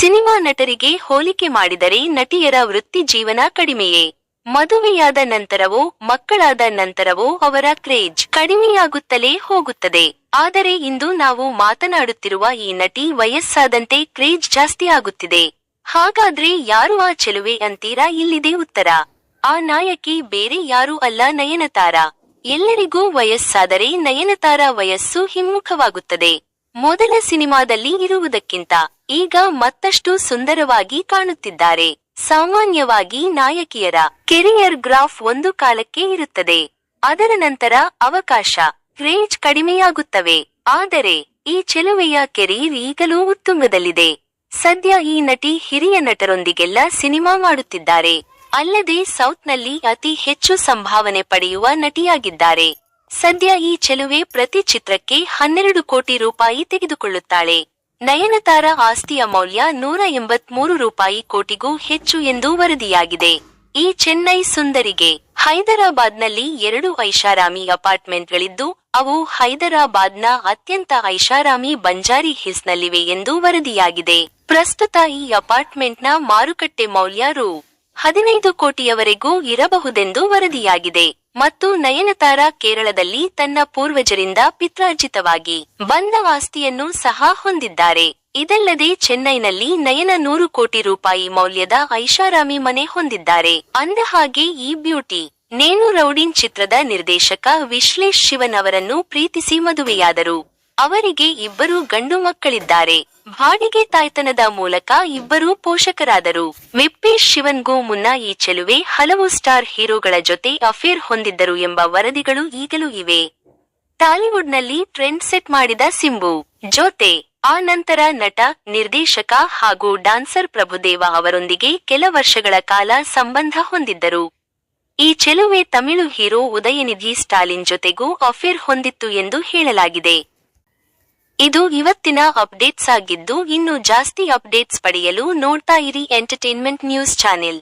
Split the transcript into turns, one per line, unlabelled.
Cinema ನಟರಿಗೆ ಹೋಲಿಕೆ ಮಾಡಿದರೆ ನಟಿಯರ ವೃತ್ತಿ ಜೀವನ ಕಡಿಮೆಯೇ. ಮದುವೆಯಾದ ನಂತರವೋ, ಮಕ್ಕಳಾದ ನಂತರವೋ ಅವರ ಕ್ರೇಜ್ ಕಡಿಮೆಯಾಗುತ್ತಲೇ ಹೋಗುತ್ತದೆ. ಆದರೆ ಇಂದು ನಾವು ಮಾತನಾಡುತ್ತಿರುವ ಈ ನಟಿ ವಯಸ್ಸಾದಂತೆ ಕ್ರೇಜ್ ಜಾಸ್ತಿ ಆಗುತ್ತಿದೆ. ಹಾಗಾದ್ರೆ ಯಾರು ಆ ಚೆಲುವೆ ಅಂತೀರಾ ಇಲ್ಲಿದೆ ಉತ್ತರ. ಆ ನಾಯಕಿ ಬೇರೆ ಯಾರೂ ಅಲ್ಲ ನಯನತಾರ. ಎಲ್ಲರಿಗೂ ವಯಸ್ಸಾದರೆ ನಯನತಾರ ವಯಸ್ಸು ಹಿಮ್ಮುಖವಾಗುತ್ತದೆ. ಮೊದಲ ಸಿನಿಮಾದಲ್ಲಿ ಇರುವುದಕ್ಕಿಂತ ಈಗ ಮತ್ತಷ್ಟು ಸುಂದರವಾಗಿ ಕಾಣುತ್ತಿದ್ದಾರೆ. ಸಾಮಾನ್ಯವಾಗಿ ನಾಯಕಿಯರ ಕೆರಿಯರ್ ಗ್ರಾಫ್ ಒಂದು ಕಾಲಕ್ಕೆ ಇರುತ್ತದೆ. ಅದರ ನಂತರ ಅವಕಾಶ ಕ್ರೇಜ್ ಕಡಿಮೆಯಾಗುತ್ತವೆ. ಆದರೆ, ಈ ಚೆಲುವೆಯ ಕೆರಿಯರ್ ಈಗಲೂ ಉತ್ತುಂಗದಲ್ಲಿದೆ. ಸದ್ಯ ಈ ನಟಿ ಹಿರಿಯ ನಟರೊಂದಿಗೆಲ್ಲ ಸಿನಿಮಾ ಮಾಡುತ್ತಿದ್ದಾರೆ. ಅಲ್ಲದೆ ಸೌತ್ನಲ್ಲಿ ಅತಿ ಹೆಚ್ಚು ಸಂಭಾವನೆ ಪಡೆಯುವ ನಟಿಯಾಗಿದ್ದಾರೆ. ಸದ್ಯ ಈ ಚೆಲುವೆ ಪ್ರತಿ ಚಿತ್ರಕ್ಕೆ ಹನ್ನೆರಡು ಕೋಟಿ ರೂಪಾಯಿ ತೆಗೆದುಕೊಳ್ಳುತ್ತಾಳೆ. ನಯನತಾರ ಆಸ್ತಿಯ ಮೌಲ್ಯ ನೂರ ಎಂಬತ್ಮೂರು ರೂಪಾಯಿ ಕೋಟಿಗೂ ಹೆಚ್ಚು ಎಂದು ವರದಿಯಾಗಿದೆ. ಈ ಚೆನ್ನೈ ಸುಂದರಿಗೆ ಹೈದರಾಬಾದ್ನಲ್ಲಿ ಎರಡು ಐಷಾರಾಮಿ ಅಪಾರ್ಟ್ಮೆಂಟ್ಗಳಿದ್ದು, ಅವು ಹೈದರಾಬಾದ್ನ ಅತ್ಯಂತ ಐಷಾರಾಮಿ ಬಂಜಾರಿ ಹಿಲ್ಸ್ನಲ್ಲಿವೆ ಎಂದು ವರದಿಯಾಗಿದೆ. ಪ್ರಸ್ತುತ ಈ ಅಪಾರ್ಟ್ಮೆಂಟ್ನ ಮಾರುಕಟ್ಟೆ ಮೌಲ್ಯ ರು. ಹದಿನೈದು ಕೋಟಿಯವರೆಗೂ ಇರಬಹುದೆಂದು ವರದಿಯಾಗಿದೆ. ಮತ್ತು ನಯನತಾರ ಕೇರಳದಲ್ಲಿ ತನ್ನ ಪೂರ್ವಜರಿಂದ ಪಿತ್ರಾರ್ಜಿತವಾಗಿ ಬಂದ ಆಸ್ತಿಯನ್ನು ಸಹ ಹೊಂದಿದ್ದಾರೆ. ಇದಲ್ಲದೆ ಚೆನ್ನೈನಲ್ಲಿ ನಯನ ನೂರು ಕೋಟಿ ರೂಪಾಯಿ ಮೌಲ್ಯದ ಐಷಾರಾಮಿ ಮನೆ ಹೊಂದಿದ್ದಾರೆ. ಅಂದಹಾಗೆ ಈ ಬ್ಯೂಟಿ ನೇನು ರೌಡಿನ್ ಚಿತ್ರದ ನಿರ್ದೇಶಕ ವಿಶ್ಲೇಷ್ ಶಿವನ್ ಅವರನ್ನು ಪ್ರೀತಿಸಿ ಮದುವೆಯಾದರು. ಅವರಿಗೆ ಇಬ್ಬರು ಗಂಡು ಮಕ್ಕಳಿದ್ದಾರೆ. ಬಾಡಿಗೆ ತಾಯ್ತನದ ಮೂಲಕ ಇಬ್ಬರು ಪೋಷಕರಾದರು. ವಿಪ್ಪೇಶ್ ಶಿವನ್ಗೂ ಮುನ್ನ ಈ ಚೆಲುವೆ ಹಲವು ಸ್ಟಾರ್ ಹೀರೋಗಳ ಜೊತೆ ಅಫೇರ್ ಹೊಂದಿದ್ದರು ಎಂಬ ವರದಿಗಳು ಈಗಲೂ ಇವೆ. ಟಾಲಿವುಡ್ನಲ್ಲಿ ಟ್ರೆಂಡ್ ಸೆಟ್ ಮಾಡಿದ ಸಿಂಬು. ಜೊತೆ ಆ ನಂತರ ನಟ, ನಿರ್ದೇಶಕ ಹಾಗೂ ಡಾನ್ಸರ್ ಪ್ರಭುದೇವ ಅವರೊಂದಿಗೆ ಕೆಲ ವರ್ಷಗಳ ಕಾಲ ಸಂಬಂಧ ಹೊಂದಿದ್ದರು. ಈ ಚೆಲುವೆ ತಮಿಳು ಹೀರೋ ಉದಯನಿಧಿ ಸ್ಟಾಲಿನ್ ಜೊತೆಗೂ ಅಫೇರ್ ಹೊಂದಿತ್ತು ಎಂದು ಹೇಳಲಾಗಿದೆ. ಇದು ಇವತ್ತಿನ ಅಪ್ಡೇಟ್ಸ್ ಆಗಿದ್ದು ಇನ್ನು ಜಾಸ್ತಿ ಅಪ್ಡೇಟ್ಸ್ ಪಡೆಯಲು ನೋಡ್ತಾ ಇರಿ ಎಂಟರ್ಟೈನ್ಮೆಂಟ್ ನ್ಯೂಸ್ ಚಾನೆಲ್